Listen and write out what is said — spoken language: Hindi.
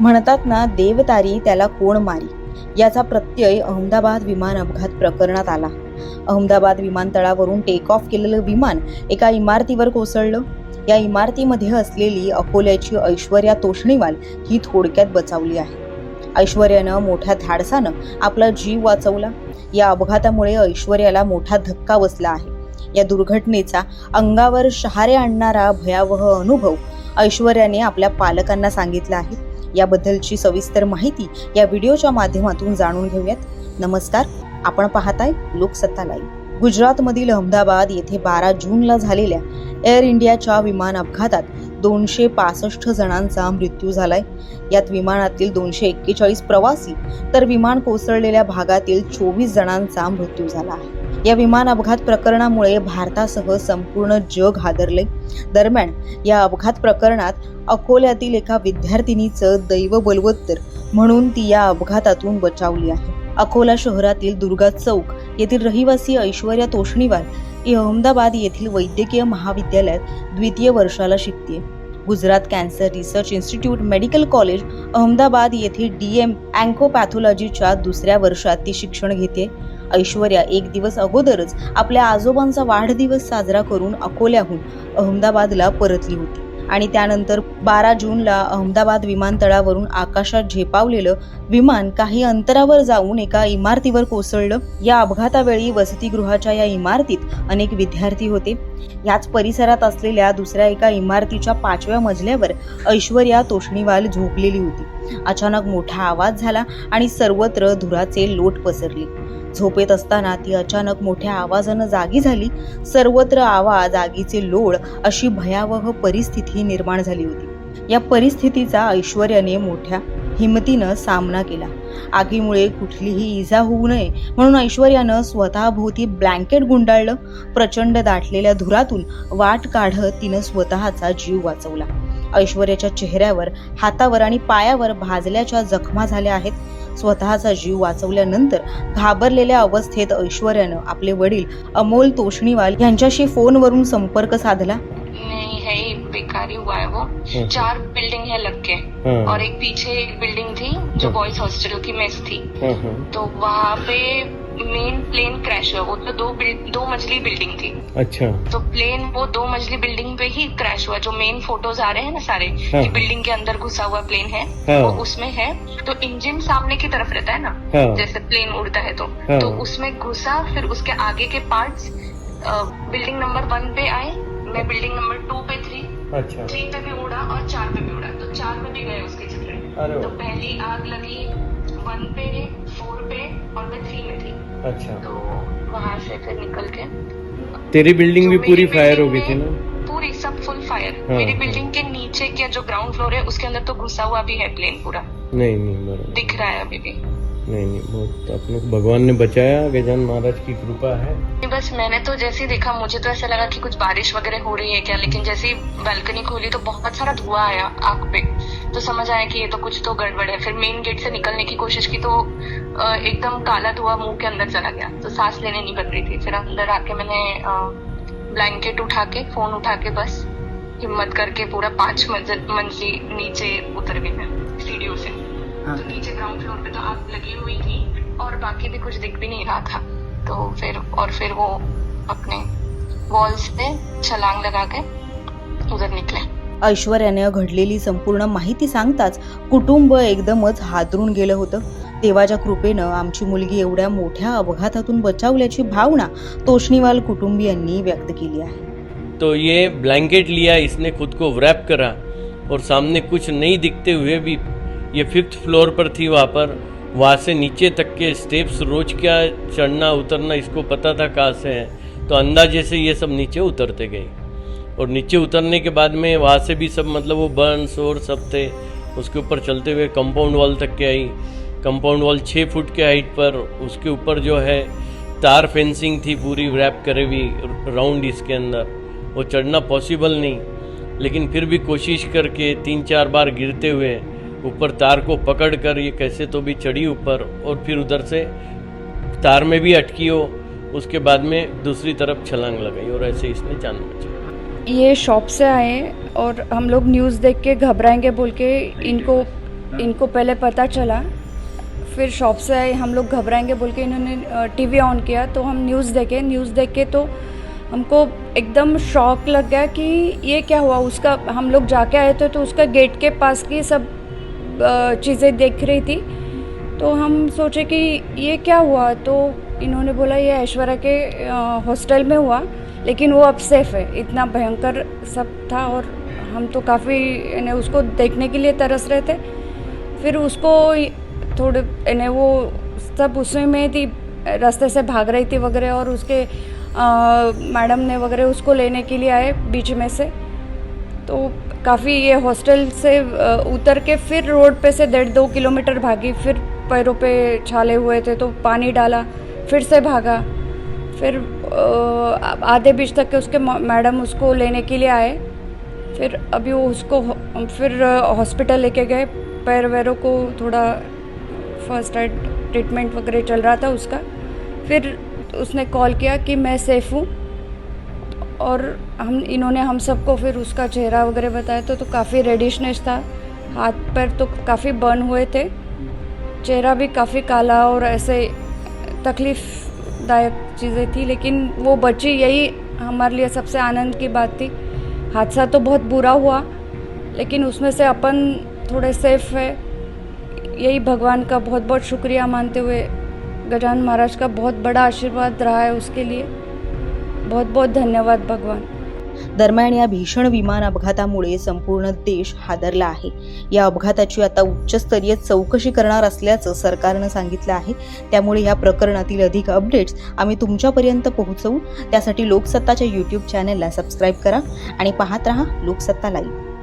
म्हणतात ना देवतारी त्याला कोण मारी? याचा प्रत्यय अहमदाबाद विमान अपघात प्रकरणात आला. अहमदाबाद विमानतळावरून टेक ऑफ केलेलं विमान एका इमारतीवर कोसळलं. या इमारतीमध्ये असलेली अकोल्याची ऐश्वर्या तोषणीवाल ही थोडक्यात बचावली आहे. ऐश्वर्यानं मोठ्या धाडसानं आपला जीव वाचवला. या अपघातामुळे ऐश्वर्याला मोठा धक्का बसला आहे. या दुर्घटनेचा अंगावर शहारे आणणारा भयावह अनुभव ऐश्वर्याने आपल्या पालकांना सांगितला आहे. याबद्दलची सविस्तर माहिती या व्हिडिओच्या माध्यमातून जाणून घेऊयात. नमस्कार आपण पाहताय लोकसत्ता लाईव्ह. गुजरातमधील अहमदाबाद येथे बारा जूनला झालेल्या एअर इंडियाच्या विमान अपघातात दोनशे पासष्ट जणांचा मृत्यू झालाय. यात विमानातील दोनशे एक्केचाळीस प्रवासी तर विमान कोसळलेल्या भागातील चोवीस जणांचा मृत्यू झाला आहे. या विमान अपघात प्रकरणामुळे भारतासह संपूर्ण जग हादरले. दरम्यान या अपघात प्रकरणात अकोल्यातील एका विद्यार्थिनीचं दैव बलवत्तर म्हणून ती या अपघातातून बचावली आहे. अकोला शहरातील दुर्गा चौक येथील रहिवासी ऐश्वर्या तोष्णीवाल ही अहमदाबाद येथील वैद्यकीय महाविद्यालयात द्वितीय वर्षाला शिकते Gujarat cancer research institute medical college Ahmedabad येथे डी एम अँकोपॅथॉलॉजीच्या दुसऱ्या वर्षात ती शिक्षण घेते ऐश्वर्या एक दिवस अगोदरच आपल्या आजोबांचा वाढदिवस साजरा करून अकोल्याहून अहमदाबादला परतली होती. आणि त्यानंतर बारा जूनला अहमदाबाद विमानतळावरून आकाशात झेपावलेलं विमान काही अंतरावर जाऊन एका इमारतीवर कोसळलं. या अपघातावेळी वसतिगृहाच्या या इमारतीत अनेक विद्यार्थी होते. याच परिसरात असलेल्या दुसऱ्या एका इमारतीच्या पाचव्या मजल्यावर ऐश्वर्या तोषणीवाल झोपलेली होती. अचानक मोठा आवाज झाला आणि सर्वत्र धुराचे लोट पसरले. झोपेत असताना ती अचानक मोठ्या आवाजानं जागी झाली. सर्वत्र आवाज आगीचे लोळ अशी भयावह परिस्थिती निर्माण झाली होती. या परिस्थितीचा ऐश्वर्याने मोठ्या हिमतीनं सामना केला. आगीमुळे कुठलीही इजा होऊ नये म्हणून ऐश्वर्यानं स्वतःभोवती ब्लँकेट गुंडाळलं प्रचंड दाटलेल्या धुरातून वाट काढत तिनं स्वतःचा जीव वाचवला. ऐश्वर्याच्या चेहऱ्यावर हातावर आणि पायावर भाजल्याच्या जखमा झाल्या आहेत. स्वतःचा जीव वाचवल्यानंतर घाबरलेल्या अवस्थेत ऐश्वर्यानं आपले वडील अमोल तोषणीवाल यांच्याशी फोनवरून संपर्क साधला. ही ही हुआ है वो। चार बिल्डिंग है लग के। हाँ, और एक पीछे एक बिल्डिंग थी जो बॉयज़ हॉस्टल की मेस थी। हाँ, हाँ, तो वहाँ पे मेन प्लेन क्रैश हुआ। वो तो दो दो मंजिली बिल्डिंग थी। अच्छा। तो प्लेन वो दो मंजिली बिल्डिंग पे ही क्रैश हुआ। जो मेन फ़ोटोज़ आ रहे हैं ना सारे हाँ। कि बिल्डिंग के अंदर घुसा हुआ प्लेन है हाँ। वो उसमें है। तो इंजन सामने की तरफ़ रहता है ना हाँ। जैसे प्लेन उड़ता है तो। हाँ। तो उसमें घुसा फिर उसके आगे के पार्ट्स बिल्डिंग नंबर वन पे आए मैं बिल्डिंग नंबर टू पे थी। अच्छा। थ्री पे भी उड़ा और चार पे भी उड़ा तो चार में भी गए उसके चित्र तो पहली आग लगी वन पे फोर पे और मैं थ्री में थी। अच्छा। तो वहाँ से फिर निकल के तेरी बिल्डिंग भी पूरी फायर हो गई थी ना? पूरी सब फुल फायर हाँ, मेरी हाँ। बिल्डिंग के नीचे के जो ग्राउंड फ्लोर है उसके अंदर तो घुसा हुआ भी है प्लेन पूरा। नहीं नहीं दिख रहा है अभी भी। नहीं नहीं बहुत अपने भगवान ने बचाया गजान महाराज की कृपा है। बस मैंने तो जैसे देखा, मुझे तो ऐसा लगा कि कुछ बारिश वगैरह हो रही है क्या, लेकिन जैसे ही बालकनी खोली तो बहुत सारा धुआँ आया आग पे। तो समझ आया कि ये तो कुछ तो गड़बड़ है। फिर मेन गेट से निकलने की कोशिश की तो एकदम काला धुआँ मुँह के अंदर चला गया। तो सांस लेने नहीं बन रही थी। फिर अंदर आके मैंने ब्लैंकेट उठा के फ़ोन उठा के बस हिम्मत करके पूरा पाँच मंजिली नीचे उतर गई मैं, सीढ़ियों से। तो नीचे ग्राउंड फ्लोर पे तो आग लगी हुई थी और बाकी भी कुछ दिख भी नहीं रहा था। तो फिर और फिर वो अपने वॉल्स पे छलांग लगा के उधर निकले। ऐश्वर्याने घडलेली संपूर्ण माहिती सांगताच कुटुंब एकदमच हादरून गेलं होतं. देवाच्या कृपेनं आमची मुलगी एवढ्या मोठ्या अपघातातून बचावल्याची भावना तोष्णीवाल कुटुंबियांनी व्यक्त केली आहे. तो ये ब्लैंकेट लिया इसने खुद को व्रैप करा और सामने कुछ नहीं दिखते हुए भी ये फिफ्थ फ्लोर पर थी वहाँ पर। वहाँ से नीचे तक के स्टेप्स रोज क्या चढ़ना, उतरना, इसको पता था कहाँ से है। तो अंदाजे से ये सब नीचे उतरते गए। और नीचे उतरने के बाद में वहाँ से भी सब मतलब वो बर्न्स और सब थे। उसके ऊपर चलते हुए कंपाउंड वॉल तक के आई। कंपाउंड वॉल छः फुट के हाइट पर। उसके ऊपर जो है, तार फेंसिंग थी पूरी रैप करे हुई राउंड इसके अंदर। वो चढ़ना पॉसिबल नहीं। लेकिन फिर भी कोशिश करके तीन चार बार गिरते हुए ऊपर तार को पकड़ कर ये कैसे तो भी चढ़ी ऊपर और फिर उधर से तार में भी अटकी हो, उसके बाद में दूसरी तरफ़ छलांग लगाई और ऐसे इसने जान बचाई ये शॉप से आए और हम लोग न्यूज़ देख के घबराएँगे बोल के इनको इनको पहले पता चला। फिर शॉप से आए, हम लोग घबराएँगे बोल के इन्होंने टीवी ऑन किया तो हम न्यूज़ देखे। न्यूज़ देख के तो हमको एकदम शॉक लग गया कि ये क्या हुआ? उसका, हम लोग जाके आए थे तो उसका गेट के पास की सब चीज़ें देख रही थी। तो हम सोचे कि ये क्या हुआ? तो इन्होंने बोला, ये ऐश्वर्या के हॉस्टल में हुआ, लेकिन वो अब सेफ़ है। इतना भयंकर सब था और हम तो काफ़ी, यानी उसको देखने के लिए तरस रहे थे। फिर उसको थोड़े, यानी वो सब उसमें में थी, रास्ते से भाग रही थी वगैरह और उसके मैडम ने वगैरह उसको लेने के लिए आए बीच में से। तो काफ़ी ये हॉस्टल से उतर के फिर रोड पे से डेढ़ दो किलोमीटर भागी, फिर पैरों पे छाले हुए थे तो पानी डाला, फिर से भागा। फिर आधे बीच तक के उसके मैडम उसको लेने के लिए आए। फिर अभी वो उसको फिर हॉस्पिटल लेके गए। पैर वैरों को थोड़ा फ़र्स्ट एड ट्रीटमेंट वगैरह चल रहा था उसका। फिर उसने कॉल किया कि मैं सेफ़ हूँ। और हम इन्होंने हम सबको फिर उसका चेहरा वगैरह बताया तो, तो काफ़ी रेडिशनेस था। हाथ पैर तो काफ़ी बर्न हुए थे। चेहरा भी काफ़ी काला और ऐसे तकलीफ़दायक चीज़ें थी लेकिन वो बची यही हमारे लिए सबसे आनंद की बात थी। हादसा तो बहुत बुरा हुआ लेकिन उसमें से अपन थोड़े सेफ़ है। यही भगवान का बहुत बहुत शुक्रिया मानते हुए गजान महाराज का बहुत बड़ा आशीर्वाद रहा है उसके लिए। बहुत बहुत धन्यवाद भगवान. दरम्यान या भीषण विमान अपघातामुळे संपूर्ण देश हादरला आहे. या अपघाताची आता उच्चस्तरीय चौकशी करणार असल्याचं सरकारनं सांगितलं आहे. त्यामुळे या प्रकरणातील अधिक अपडेट्स आम्ही तुमच्यापर्यंत पोहोचवू. त्यासाठी लोकसत्ताच्या यूट्यूब चॅनलला सबस्क्राईब करा आणि पाहत रहा लोकसत्ता लाईव्ह